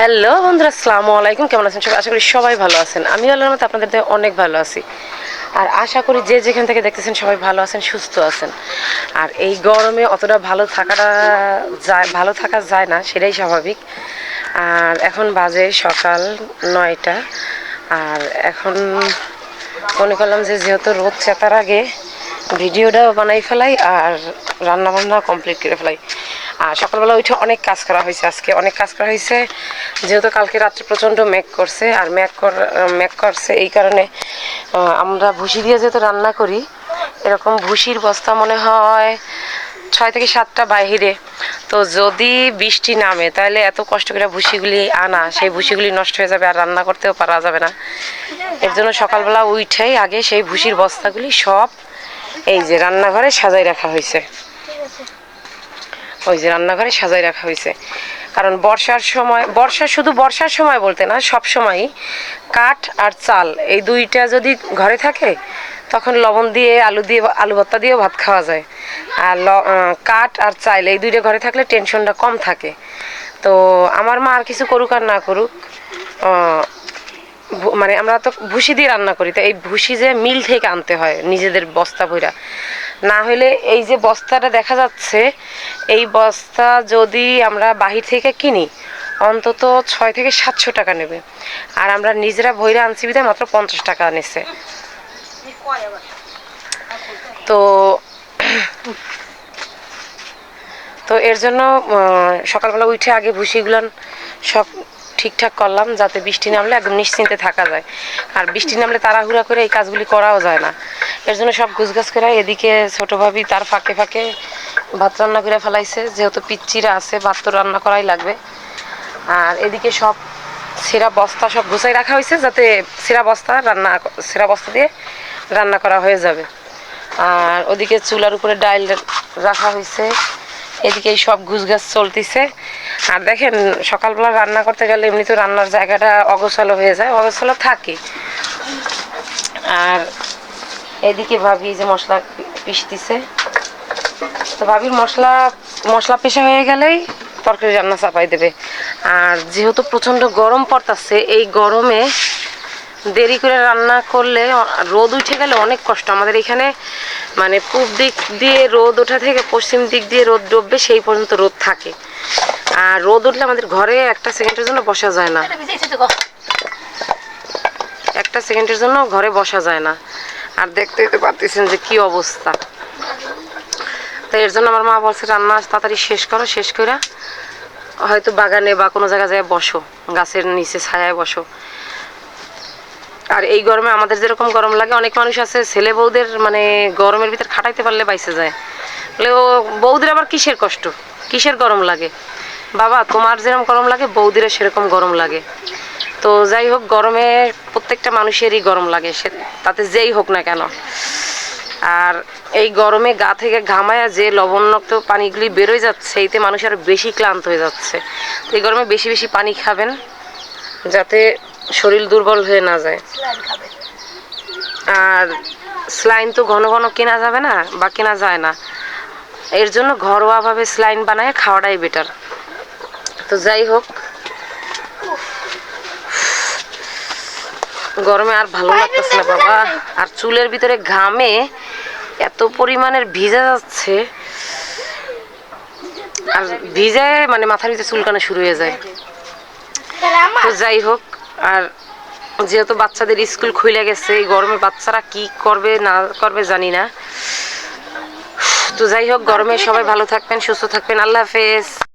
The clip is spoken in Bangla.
হ্যালো বন্ধুরা, আসসালামু আলাইকুম। কেমন আছেন সবাই? আশা করি সবাই ভালো আছেন। আমি আল্লাহর মতো আপনাদের অনেক ভালো আছি। আর আশা করি যে যেখান থেকে দেখতেছেন সবাই ভালো আছেন, সুস্থ আছেন। আর এই গরমে অতটা ভালো থাকাটা যায়, ভালো থাকা যায় না, সেটাই স্বাভাবিক। আর এখন বাজে সকাল নয়টা। আর এখন মনে করলাম যে যেহেতু রোদ চেতার আগে ভিডিওটাও বানাই ফেলাই আর রান্না বান্না কমপ্লিট করে ফেলাই। আর সকালবেলা উঠে অনেক কাজ করা হয়েছে আজকে, অনেক কাজ করা হয়েছে। যেহেতু কালকে রাত্রে প্রচণ্ড মেঘ করছে, আর কর মেঘ করছে এই কারণে আমরা ভুসি দিয়ে যেহেতু রান্না করি, এরকম ভুসির বস্তা মনে হয় ছয় থেকে সাতটা বাইরে। তো যদি বৃষ্টি নামে, তাহলে এত কষ্ট করে ভুসিগুলি আনা, সেই ভুসিগুলি নষ্ট হয়ে যাবে, আর রান্না করতেও পারা যাবে না। এর জন্য সকালবেলা উঠেই আগে সেই ভুসির বস্তাগুলি সব এই যে রান্নাঘরে সাজাই রাখা হয়েছে। ওই যে রান্নাঘরে সাজাই রাখা হয়েছে। কারণ বর্ষার সময়, বর্ষা শুধু বর্ষার সময় বলতে না, সব সময়ই কাঠ আর চাল, এই দুইটা যদি ঘরে থাকে, তখন লবণ দিয়ে, আলু দিয়ে, আলু ভর্তা দিয়েও ভাত খাওয়া যায়। আর কাঠ আর চাল, এই দুইটা ঘরে থাকলে টেনশনটা কম থাকে। তো আমার মা আর কিছু করুক আর না করুক মানে আমরা তো ভুসি দিয়ে রান্না করি, তো এই ভুসি যে মিল থেকে আনতে হয় নিজেদের বস্তা ভইরা না হলে এই যে বস্তাটা দেখা যাচ্ছে, এই বস্তা যদি আমরা বাহির থেকে কিনি, অন্তত ছয় থেকে সাতশো টাকা নেবে। আর আমরা নিজেরা ভৈরা আনছি বিধায় মাত্র পঞ্চাশ টাকা নিচ্ছে তো তো এর জন্য সকালবেলা উঠে আগে ভুসিগুলান সব ঠিকঠাক করলাম যাতে বৃষ্টি নামলে একদম নিশ্চিন্তে থাকা যায়। আর বৃষ্টি নামলে তাড়াহুড়া করে এই কাজগুলি করাও যায় না। এর জন্য সব গুছগাছ করে এদিকে ছোটো ভাবি তার ফাঁকে ফাঁকে ভাত রান্না করে ফেলাইছে। যেহেতু পিচ্চিরা আছে, ভাত তো রান্না করাই লাগবে। আর এদিকে সব সেরা বস্তা সব গুছাই রাখা হয়েছে যাতে সেরা বস্তা রান্না সেরা বস্তা দিয়ে রান্না করা হয়ে যাবে। আর ওদিকে চুলার উপরে ডাইল রাখা হয়েছে। এদিকে সব ঘুষগাছ চলতেছে। আর দেখেন, সকালবেলা রান্না করতে গেলে এমনি তো রান্নার জায়গাটা অগোছালো হয়ে যায়, অগোছালো থাকে। আর এদিকে ভাবি যে মশলা পিসতেছে তো ভাবির মশলা মশলা পেশা হয়ে গেলেই তরকারি রান্না চাপাই দেবে। আর যেহেতু প্রচণ্ড গরম পড়তেছে, এই গরমে দেরি করে রান্না করলে রোদ উঠে গেলে অনেক কষ্ট। আমাদের এখানে মানে পূব দিক দিয়ে রোদ ওঠা থেকে পশ্চিম দিক দিয়ে রোদ ডুববে সেই পর্যন্ত রোদ থাকে। আর রোদ উঠলে আমাদের ঘরে একটা সেকেন্ডের জন্য বসা যায় না। একটা সেকেন্ডের জন্য ঘরে বসা যায় না। আর দেখতে দেখতে পারতেছেন যে কি অবস্থা। তো এর জন্য আমার মা বলছে রান্না তাড়াতাড়ি শেষ করো শেষ করে হয়তো বাগানে বা কোনো জায়গায় যায় বসো। গাছের নিচে ছায়ায় বসো। আর এই গরমে আমাদের যেরকম গরম লাগে, অনেক মানুষ আছে, ছেলে বউদের মানে গরমের ভিতর খাটাইতে পারলে বাইসে যায়। ও বৌদির আবার কিসের কষ্ট? কিসের গরম লাগে? বাবা, তোমার যেরকম গরম লাগে বৌদিরা সেরকম গরম লাগে। তো যাই হোক, গরমে প্রত্যেকটা মানুষেরই গরম লাগে, সে তাতে যেই হোক না কেন। আর এই গরমে গা থেকে ঘামায়া যে লবণাক্ত পানিগুলি বেরোয় যাচ্ছে, এতে মানুষ আরও বেশি ক্লান্ত হয়ে যাচ্ছে। এই গরমে বেশি বেশি পানি খাবেন, যাতে শরীর দুর্বল হয়ে না যায়। আর স্লাইন তো ঘন ঘন কেনা যাবে না বা কেনা যায় না। এর জন্য ঘরোয়াভাবে স্লাইন বানায় খাওয়াটাই বেটার তো যাই হোক। গরমে আর ভালো লাগতেছে না বাবা। আর চুলের ভিতরে ঘামে এত পরিমাণের ভিজা যাচ্ছে। আর ভিজায় মানে মাথার ভিতরে চুলকানো শুরু হয়ে যায়। তো যাই হোক। আর যেহেতু বাচ্চাদের স্কুল খুলে গেছে, এই গরমে বাচ্চারা কি করবে, না করবে জানি না। তো যাই হোক, গরমে সবাই ভালো থাকবেন, সুস্থ থাকবেন। আল্লাহ হাফেজ।